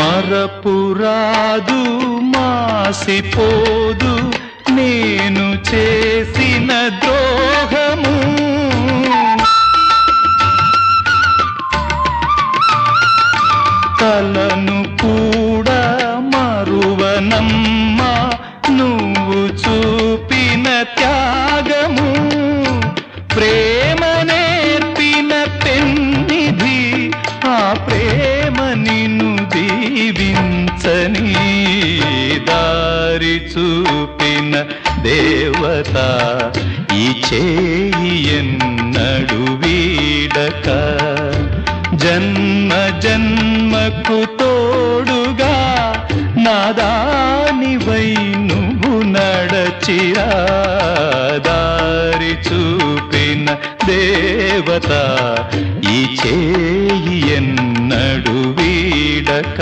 మరపురాదు మాసిపోదు. నేను చేసిన ద్రోహము. తలను కూడా మరువనమ్మా. నువ్వు చూపిన త్యాగము. ప్రేమ నేర్పిన పెన్నిధి ఆ ప్రేమ జీవించని దారి చూపిన దేవత ఈ చేయి ఎన్నడు వీడక. జన్మ జన్మకు తోడుగా నాదానివై నువ్వు నడచిరా. దారి చూపిన దేవత ఈ చేయి ఎన్నడు వీడక.